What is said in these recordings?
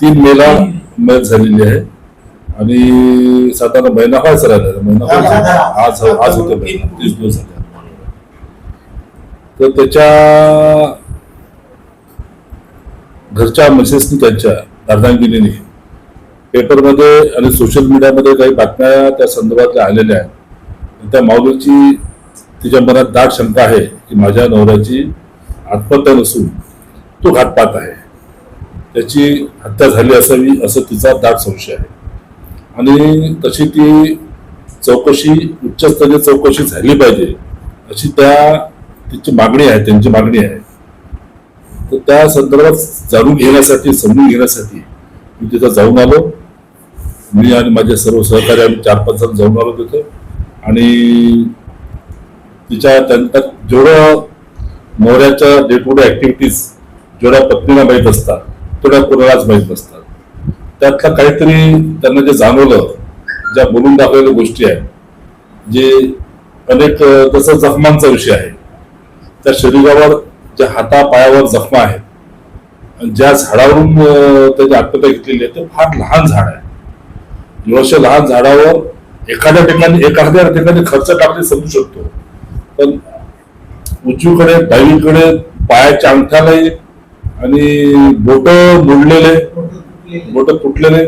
तीन मेला मॅच झालेली आहे. आणि साधारण महिना व्हायचा राहिला. महिना व्हायचा आज आज होते महिना. तीस दिवस झाले तर त्याच्या घरच्या मिसेसनी त्यांच्या अर्धांगिनीने पेपरमध्ये आणि सोशल मीडियामध्ये काही बातम्या त्या संदर्भातल्या आलेल्या आहेत. त्या माऊलीची तिच्या मनात दाट शंका आहे की माझ्या नवऱ्याची आत्महत्या नसून तो घातपात आहे. त्याची हत्या झाली असावी असं तिचा दाट संशय आहे. आणि तशी ती चौकशी उच्चस्तरीय चौकशी झाली पाहिजे अशी त्या तिची मागणी आहे त्यांची मागणी आहे. तर त्या संदर्भात जाणून घेण्यासाठी समजून घेण्यासाठी मी तिथं जाऊन आलो. मी आणि माझे सर्व सहकारी आम्ही चार पाच जण जाऊन आलो तिथे. आणि तिच्या त्यांच्या जेवढं मोऱ्याच्या डे टू डे ॲक्टिव्हिटीज जेवढ्या पत्नीला माहीत असतात तेवढ्या कोणालाच माहीत नसतात. त्यातलं काहीतरी त्यांना जे जाणवलं ज्या बोलून दाखवलेल्या गोष्टी आहेत जे अनेक तसं जखमांचा विषय आहे. त्या शरीरावर ज्या हातापायावर जखमा आहेत आणि ज्या झाडावरून त्याची आत्महत्या घेतलेली आहे ते फार लहान झाड आहे. एवढ्याशा लहान झाडावर एखाद्या ठिकाणी एखाद्या ठिकाणी खर्च टाकणे समजू शकतो. पण उजवीकडे डावीकडे पायाच्या अंगठ्यालाही आणि बोट मोडलेले बोट तुटलेले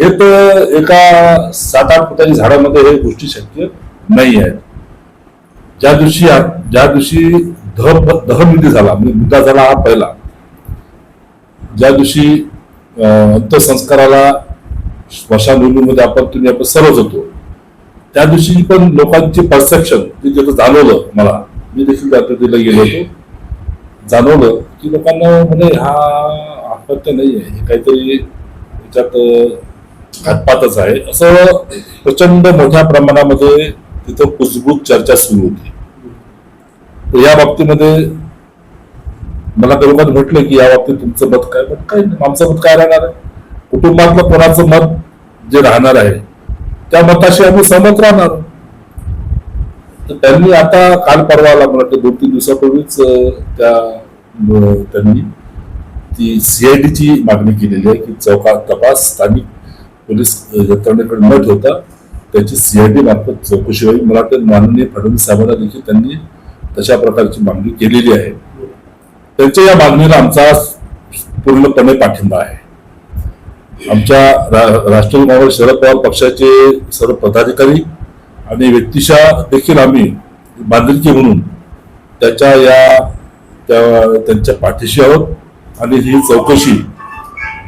हे तर एका सात आठ फुटाच्या झाडामध्ये हे गोष्टी शक्य नाही आहेत. ज्या दिवशी ज्या दिवशी दह दहविधी झाला म्हणजे मुद्दा झाला हा पहिला. ज्या दिवशी अंत्यसंस्काराला स्मशानभूमीमध्ये आपण तुम्ही आपण सर्वच होतो त्या दिवशी पण लोकांची परसेप्शन ते तिथं जाणवलं मला मी देखील त्या तिला गेलो होतो. जाणवलं की लोकांना म्हणजे हा आत्महत्या नाही आहे हे काहीतरी त्याच्यात घातपातच आहे. असं प्रचंड मोठ्या प्रमाणामध्ये तिथं कुजबूज चर्चा सुरू होती. तर या बाबतीमध्ये मला काही लोकांनी म्हटलं की या बाबतीत तुमचं मत काय? पण काय नाही, आमचं मत काय राहणार आहे? कुटुंबातलं कोणाचं मत जे राहणार आहे त्या मताशी आम्ही सहमत राहणार. तर त्यांनी आता काल परवाला मला वाटतं दोन तीन दिवसापूर्वीच त्या त्यांनी ती सीआयडीची मागणी केलेली आहे की चौका तपास स्थानिक पोलीस यंत्रणेकडे न ठेवता त्याची सीआयडी मार्फत चौकशी होईल मला वाटतं माननीय फडणवीस साहेबांना देखील त्यांनी तशा प्रकारची मागणी केलेली आहे. त्यांच्या या मागणीला आमचा पूर्णपणे पाठिंबा आहे. आमच्या रा- राष्ट्रवादी काँग्रेस शरद पवार पक्षाचे सर्व पदाधिकारी आणि व्यक्तिशा देखील आम्ही बांधिलकी म्हणून त्याच्या या त्या त्यांच्या पाठीशी आहोत. आणि ही चौकशी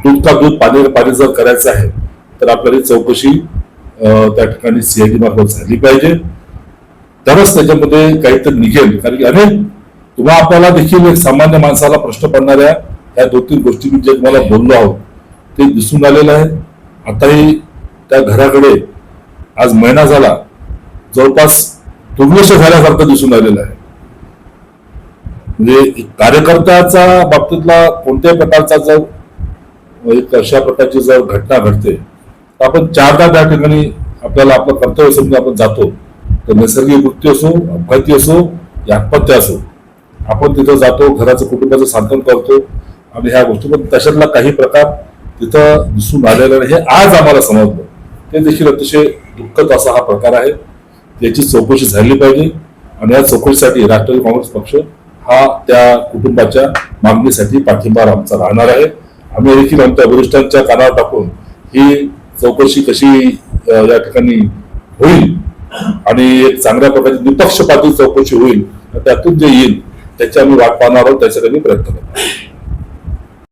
दूध का दूध पाणी पाणी जर करायचं आहे तर आपल्याला चौकशी त्या ठिकाणी सीआयडी मार्फत झाली पाहिजे. तरच त्याच्यामध्ये काहीतरी निघेल. कारण की अनेक तुम्हा आपल्याला देखील एक सामान्य माणसाला प्रश्न पडणाऱ्या या दोन तीन गोष्टी मी जे तुम्हाला बोललो आहोत ते दिसून आलेलं आहे. आताही त्या घराकडे आज महिना झाला. जवळपास दुर्लक्ष झाल्यासारखं दिसून आलेलं आहे. म्हणजे कार्यकर्त्याचा बाबतीतला कोणत्याही प्रकारचा जर एक अशा प्रकारची जर घटना घडते तर आपण चारदा त्या ठिकाणी आपल्याला आपलं कर्तव्य समजून आपण जातो. तर नैसर्गिक मृत्यू असो अपघाती असो या आत्महत्या असो. आपण तिथं जातो घराचं कुटुंबाचं सांत्वन करतो आणि ह्या गोष्टी पण त्याच्यातला काही प्रकार तिथं दिसून आलेला नाही. हे आज आम्हाला समजलं. ते देखील अतिशय दुःखद असा हा प्रकार आहे. याची चौकशी झाली पाहिजे आणि या चौकशीसाठी राष्ट्रवादी काँग्रेस पक्ष हा त्या कुटुंबाच्या मागणीसाठी पाठिंबा आमचा राहणार आहे. आम्ही देखील आमच्या वरिष्ठांच्या कानावर टाकून ही चौकशी कशी या ठिकाणी होईल आणि एक चांगल्या प्रकारची निपक्षपाती चौकशी होईल त्यातून जे येईल त्याची आम्ही वाट पाहणार आहोत त्यासाठी आम्ही प्रयत्न करतो